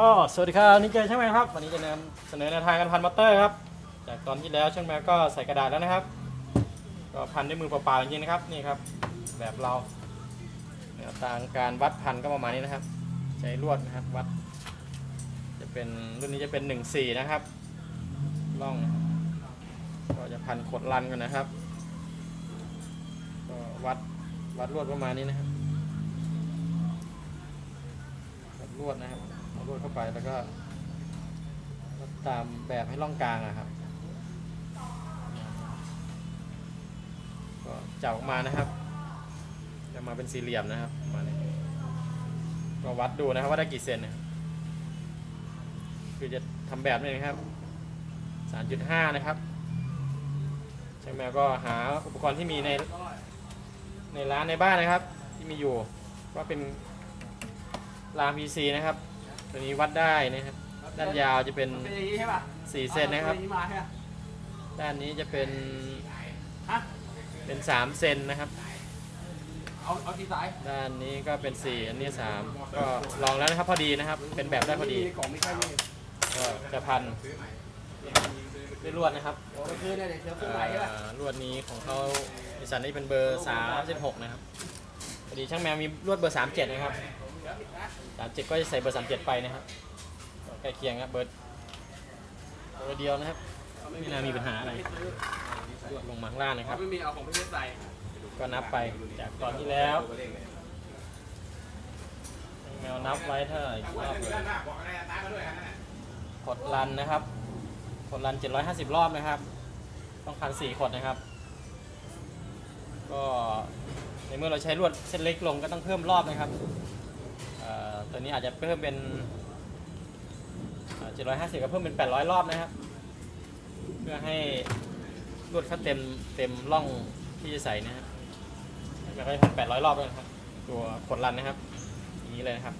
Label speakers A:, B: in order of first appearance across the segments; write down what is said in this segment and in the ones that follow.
A: อ๋อสวัสดีครับนี่เจช่างแมวครับ วันนี้จะนำเสนอแนวทางการพันมอเตอร์ครับ จากตอนที่แล้วช่างแมวก็ใส่กระดาษแล้วนะครับ ก็พันด้วยมือเปล่าๆจริงๆนะครับ นี่ครับ แบบเราแนวทางการวัดพันก็ประมาณนี้นะครับ ใช้ลวดนะครับวัด จะเป็นรุ่นนี้จะเป็น 1 4 นะครับล่อง ก็จะพันขดลันกันนะครับ ก็วัดวัดลวดประมาณนี้นะครับกับลวดนะครับ วดเข้าไปแล้วก็ตามแบบให้ร่องกลางอะครับก็จับออกมานะครับ จะมาเป็นสี่เหลี่ยมนะครับมาณนี้ก็วัดดูนะครับว่าได้กี่เซนนะครับคือจะทำแบบนี้นะครับ 3.5 นะครับช่างแมวก็หาอุปกรณ์ที่มีในในร้านในบ้านนะครับ ที่มีอยู่ว่าเป็นราง PC นะครับ ตัวนี้วัดได้นะครับ ด้านยาวจะเป็น
B: เป็นอย่างนี้ใช่ป่ะ
A: 4เซนนะครับ
B: อาอย่างนี้มาใช่ป่ะ
A: ด้านนี้จะเป็น
B: ฮะ
A: เป็น3เซนนะครับ
B: เอาเอากี่สาย
A: ด้านนี้ก็เป็น4อันนี้3ก็ลองแล้วนะครับพอดีนะครับ เป็นแบบได้พอดี
B: กล่องไม่ใช่นี่
A: ก็จะพันด้วยลวดนะครับ
B: โอ้คือเนี่ยเดี๋ยวซื้อใหม่ใช่ป่ะ
A: เอ่อลวดนี้ของเขาบริษัทนี้เป็นเบอร์36นะครับพอดีช่างแมวมีลวดเบอร์37นะครับ 37ก็จะใส่เบอร์37ไปนะครับใกล้เคียงครับเบอร์เบอร์เดียวนะครับ ไม่น่ามีปัญหาอะไรลวดลงมาข้างล่างนะครับ
B: ไม่มีเอาของพี่เพชรใส่
A: ก็นับไปจากตอนที่แล้วแมวนับไว้เท่าไหร่อีกรอบเลยกดรันนะครับกดรัน 750 รอบนะครับ ต้องพันสี่ขดนะครับ ก็ในเมื่อเราใช้ลวดเส้นเล็กลงก็ต้องเพิ่มรอบนะครับ ตัวนี้อาจจะเพิ่มเป็นเอ่อ750ก็เพิ่มเป็น800รอบนะครับ เพื่อให้ลวดเขาเต็มเต็มร่องที่จะใส่นะครับแล้วก็พันแปดร้อยรอบด้วยครับ ตัวขดรันนะครับ อย่างนี้เลยนะครับ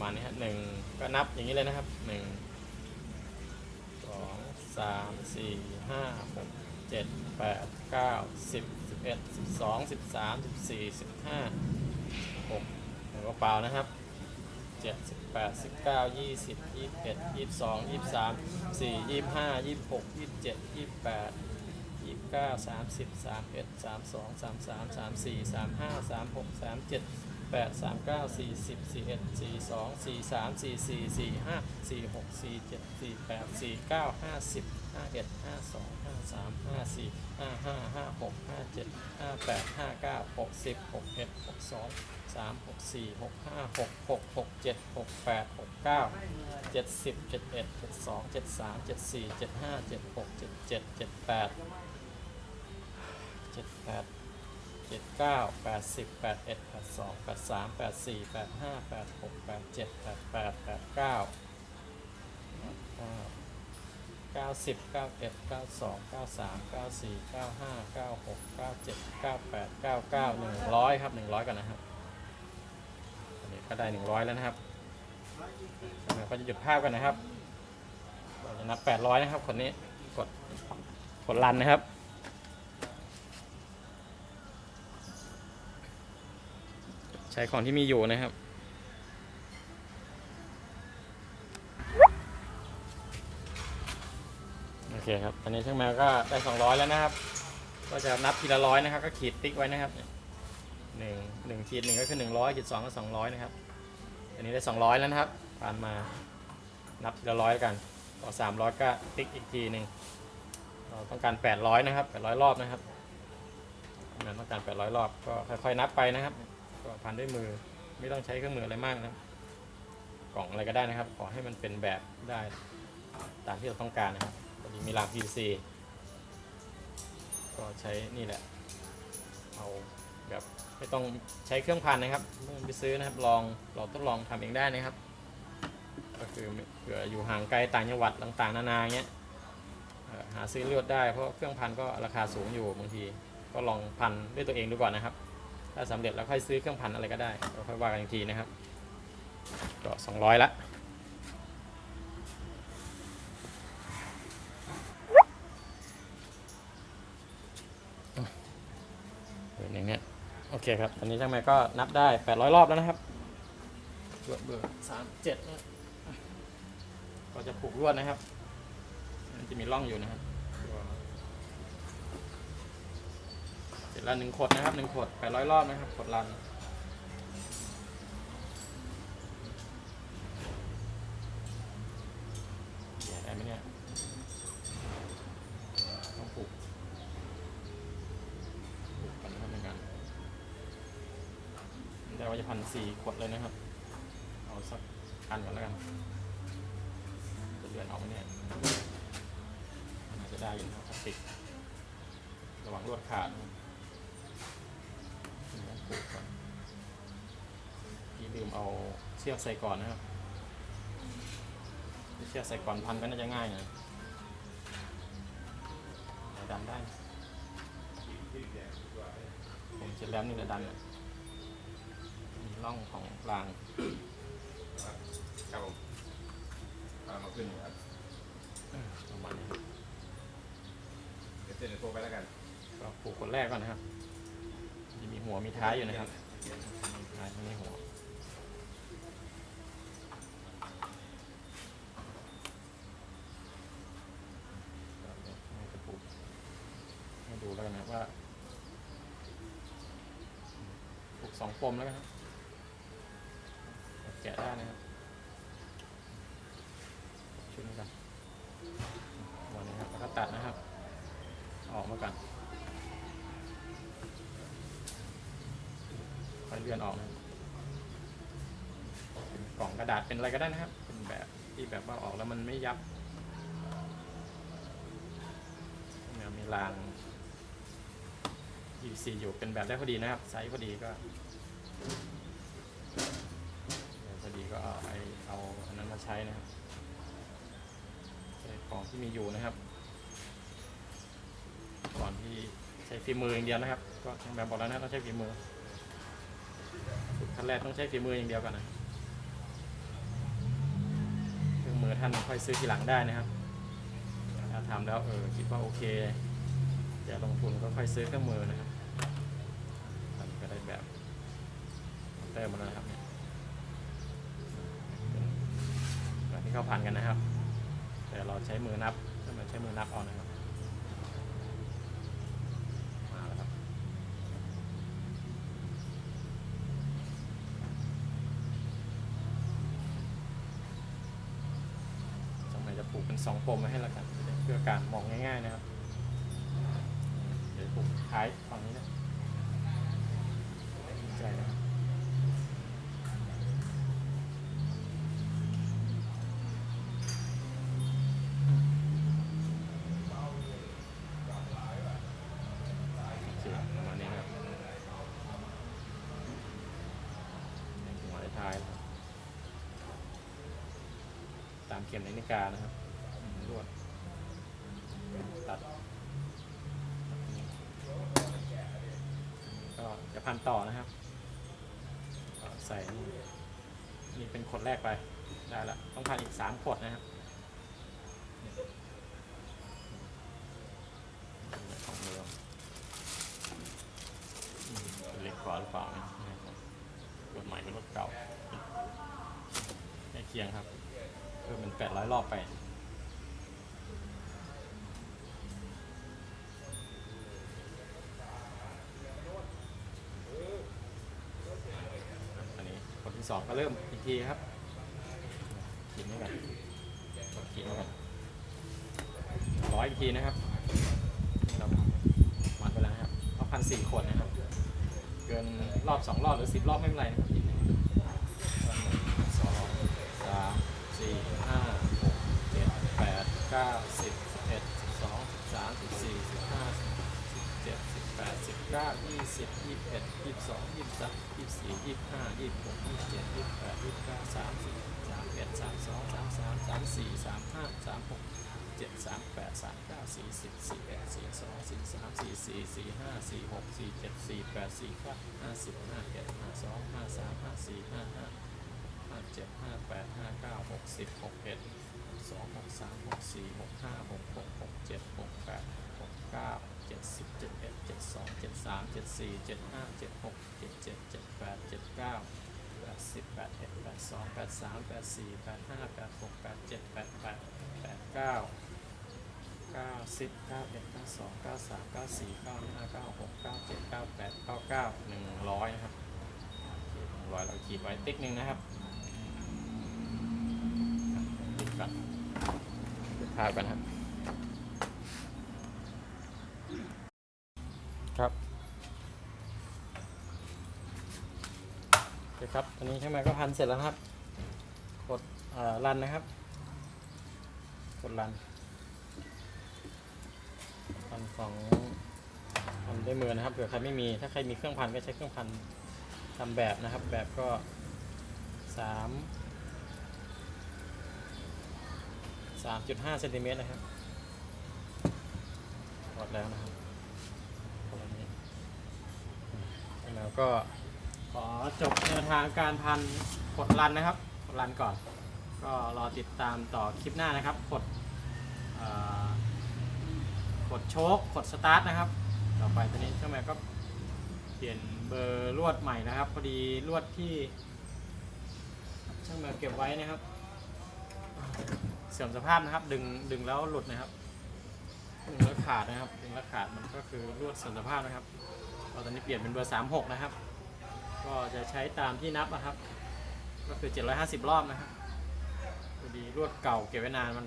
A: มานี้ครับหนึ่งก็นับอย่างนี้เลยนะครับหนึ่งสองสามสี่ห้าหกเจ็ดแปดเก้าสิบสิบเอ็ดสิบสองสิบสามสิบสี่สิบห้า กแล้วเปล่านะครับเจ็ดสิบแปดสิบเก้ายี่สิบยี่สิบเอ็ดยี่สิบสองยี่สิบสามสี่ยี่สิบห้ายี่สิบหกยี่สิบเจ็ดยี่สิบแปดยี่สิบเก้าสามสิบสามเอ็ดสามสองสามสามสามสี่สามห้าสามหกสามเจ็ดแปดสามเก้าสี่สิบสี่เอ็ดสี่สองสี่สามสี่สี่สี่ห้าสี่หกสี่เจ็ดสี่แปดสี่เก้าห้าสิบ ห้าเอ็ดห้าสองห้าสามห้าสี่ห้าห้าห้าหกห้าเจ็ดห้าแปดห้าเก้าหกสิบหกเอ็ดหกสองสามหกสี่หกห้าหกหกหกเจ็ดหกแปดหกเก้าเจ็ดสิบเจ็ดเอ็ดเจ็ดสองเจ็ดสามเจ็ดสี่เจ็ดห้าเจ็ดหกเจ็ดเจ็ดเจ็ดแปดเจ็ดแปดเจ็ดเก้าแปดสิบแปดเอ็ดแปดสองแปดสามแปดสี่แปดห้าแปดหกแปดเจ็ดแปดแปดแปดเก้าเก้า เก้าสิบเก้าเอ็ดเก้าสองเก้าสามเก้าสี่เก้าห้าเก้าหกเก้าเจ็ดเก้าแปดเก้าเก้าหนึ่งร้อยครับหนึ่งร้อยก่อนนะครับ อันนี้ก็ได้หนึ่งร้อยแล้วนะครับเราก็จะหยุดภาพกันนะครับเราจะนับ 800 นะครับ คนนี้ กด กดรันนะครับใช้ของที่มีอยู่นะครับ คครับ ตอนนี้ช่างแมวก็ได้ 200 แล้วนะครับ ก็จะนับทีละร้อยนะครับ ก็ขีดติ๊กไว้นะครับหนึ่งหนึ่งขีดหนึ่งก็คือหนึ่งร้อยขีดสองก็สองร้อยนะครับ อันนี้ได้200แล้วนะครับ ผ่านมานับทีละร้อยกัน ต่อ300ก็ติ๊กอีกทีหนึ่งเราต้องการ800นะครับ800รอบนะครับเราต้องการ800รอบ ก็ค่อยๆนับไปนะครับ ก็พันด้วยมือ ไม่ต้องใช้เครื่องมืออะไรมากนะ กล่องอะไรก็ได้นะครับ ขอให้มันเป็นแบบได้ตามที่เราต้องการนะครับ มีราง PVC ก็ใช้นี่แหละ เอาแบบไม่ต้องใช้เครื่องพันนะครับไม่ต้องไปซื้อนะครับ ลองเราทดลองทำเองได้นะครับ ก็คือเผื่ออยู่ห่างไกลต่างจังหวัดต่างๆนานาเงี้ยหาซื้อเลือดได้เพราะเครื่องพันก็ราคาสูงอยู่บางที ก็ลองพันด้วยตัวเองดูก่อนนะครับ ถ้าสำเร็จแล้วค่อยซื้อเครื่องพันอะไรก็ได้ก็ค่อยว่ากันอีกทีนะครับก็200ละ เอออย่างเนี้ยโอเคครับอันนี้ช่างแม่ก็นับได้ 800 รอบแล้วนะครับลวดเบอร์สามเจ็ดนะก็จะผูกลวดนะครับมันจะมีร่องอยู่นะครับเสร็จแล้วหนึ่งขดนะครับหนึ่งขดแปดร้อยรอบนะครับขดรันแย่ได้ไหมเนี่ยต้องผูกผูกกันนะครับในการแต่ว่า จะพันสี่ขวดเลยนะครับ เอาสักอันก่อนแล้วกันจะเลื่อนออกไหมเนี่ยน่าจะได้อยู่นะครับพลาสติกระวังลวดขาดปูก่อนที่ลืมเอาเชือกใส่ก่อนนะครับถ้าเชือกใส่ก่อนพันก็น่าจะง่ายหนะแต่ดันได้ผมจะแลมนี่จะดันมี ร่องของราง
C: ครับผมเอามาขึ้นครับ
A: ประมาณนี้ครับ
C: เดี๋ยวเส้นเดี๋ยวโทรไปแล้วกัน
A: ก็ปลูกคนแรกก่อนนะครับจะมีหัวมีท้ายอยู่นะครับมีท้ายไม่มีหัวให้จะปลูกให้ดูแล้วกันนะครับว่าปลูกสองปมแล้วกันครับ แกะได้นะครับชุดนี้กันวันนี้ครับแล้วก็ตัดนะครับ ออกมาก่อนค่อยเลื่อนออกนะเป็นกล่องกระดาษเป็นอะไรก็ได้นะครับ เป็นแบบที่แบบว่าออกแล้วมันไม่ยับเนี่ยมีราง EC อยู่เป็นแบบได้พอดีนะครับ ไซส์พอดีก็ ก็เอาไอเอาอันนั้นมาใช้นะครับใช้ของที่มีอยู่นะครับ ก่อนที่ใช้ฝีมืออย่างเดียวนะครับ ก็ทางแบบบอกแล้วนะต้องใช้ฝีมือขั้นแรกต้องใช้ฝีมืออย่างเดียวก่อนนะเครื่องมือท่านค่อยซื้อทีหลังได้นะครับถ้าทำแล้วเออคิดว่าโอเคจะลงทุนก็ค่อยซื้อเครื่องมือนะครับท่านก็ได้แบบเติมมาแล้วครับเนี่ยเป็นแบบ ที่เขาพันกันนะครับ แต่เราใช้มือนับถ้ามันใช้มือนับเอานะครับมาแล้วครับสมัยจะปลูกเป็นสองปมไว้ให้ล้วกันเพื่อการมองง่ายๆนะครับเดี๋ยวปลูกท้ายฝั่งนี้นะใจนะครับโอเคประมาณนี้นะครับหัวท้ายนะครับตาม เข็มนาฬิกานะครับลวดตัดก็จะพันต่อนะครับใส่นี่นี่เป็นขดแรกไปได้ละต้องพันอีกสามขดนะครับของเดิมเล็กกว่าหรือเปล่านี่รถใหม่เป็นรถเก่าใกล้เคียงครับ เพิ่มเป็นแปดร้อยรอบไป อันนี้คนที่สองก็เริ่มอีกทีครับขีดนี่กันขีดนี่กันร้อยอีกทีนะครับเราวัดไปแล้วครับเอาพันสี่ขวดนะครับ เกินรอบสองรอบหรือสิบรอบไม่เป็นไรนะครับหนึ่งสองสาม สี่ห้าหกเจ็ดแปดเก้าสิบสิบเอ็ดสิบสองสิบสามสิบสี่สิบห้าสิบเจ็ดสิบแปดสิบเก้ายี่สิบยี่สิบเอ็ดยี่สิบสองยี่สิบสามยี่สิบสี่ยี่สิบห้ายี่สิบหกยี่สิบเจ็ดยี่สิบแปดยี่สิบเก้าสามสิบสามเอ็ดสามสองสามสามสามสี่สามห้าสามหกเจ็ดสามแปดสามเก้าสี่สิบสี่เอ็ดสี่สองสี่สามสี่สี่สี่ห้าสี่หกสี่เจ็ดสี่แปดสี่เก้าห้าสิบห้าเอ็ดห้าสองห้าสามห้าสี่ห้าห้าห้าเจ็ดห้าแปดห้าเกสิบหกเอ็ดสองหกสามหกสี่หกห้าหกหกหกเจ็ดหกแปดหกเก้าเจ็ดสิบเจ็ดเอ็ดเจ็ดสองเจ็ดสามเจ็ดสี่เจ็ดห้าเจ็ดหกเจ็ดเจ็ดเจ็ดแปดเจ็ดเก้าแปดสิบแปดเอ็ดแปดสองแปดสามแปดสี่แปดห้าแปดหกแปดเจ็ดแปดแปดแปดเก้าเก้าสิบเก้าเอ็ดเก้าสองเก้าสามเก้าสี่เก้าห้าเก้าหกเก้าเจ็ดเก้าแปดเก้าเก้าหนึ่งร้อยครับหนึ่งร้อยเราขีดไว้ติ๊กหนึ่งนะครับ ก่อนติดภาพกันครับ ครับโอเคครับ ตอนนี้ช่างแมนก็พันเสร็จแล้วครับ กดรันนะครับ กดรันพันของพันด้วยมือนะครับเผื่อใครไม่มี ถ้าใครมีเครื่องพันก็ใช้เครื่องพันทำแบบนะครับ แบบก็สาม สามจุดห้าเซนติเมตรนะครับกดแล้วนะครับแล้วก็ขอจบแนวทางการพันกดรันนะครับกดรันก่อน ก็รอติดตามต่อคลิปหน้านะครับกดกดโชคกดสตาร์ทนะครับ ต่อไปตอนนี้ช่างแมนก็เปลี่ยนเบอร์ลวดใหม่นะครับ พอดีลวดที่ช่างแมนเก็บไว้นะครับ เสื่อมสภาพนะครับ ดึงดึงแล้วหลุดนะครับดึงแล้วขาดนะครับดึงแล้วขาดมันก็คือลวดเสื่อมสภาพนะครับก็ตอนนี้เปลี่ยนเป็นเบอร์36นะครับ ก็จะใช้ตามที่นับนะครับ ก็คือ750รอบนะครับพอดีลวดเก่าเก็บไว้นานมัน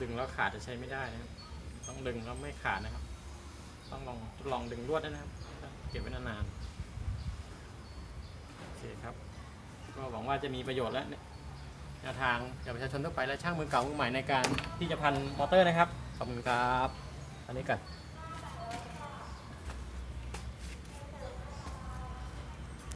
A: ดึงแล้วขาดจะใช้ไม่ได้นะครับต้องดึงแล้วไม่ขาดนะครับ ต้องลองลองดึงลวดด้วยนะครับ เก็บไว้นานๆโอเคครับ ก็หวังว่าจะมีประโยชน์และ แนวทางกับประชาชนทั่วไปและช่างมือเก่ามือใหม่ในการที่จะพันมอเตอร์นะครับ ขอบคุณครับ อันนี้ก่อน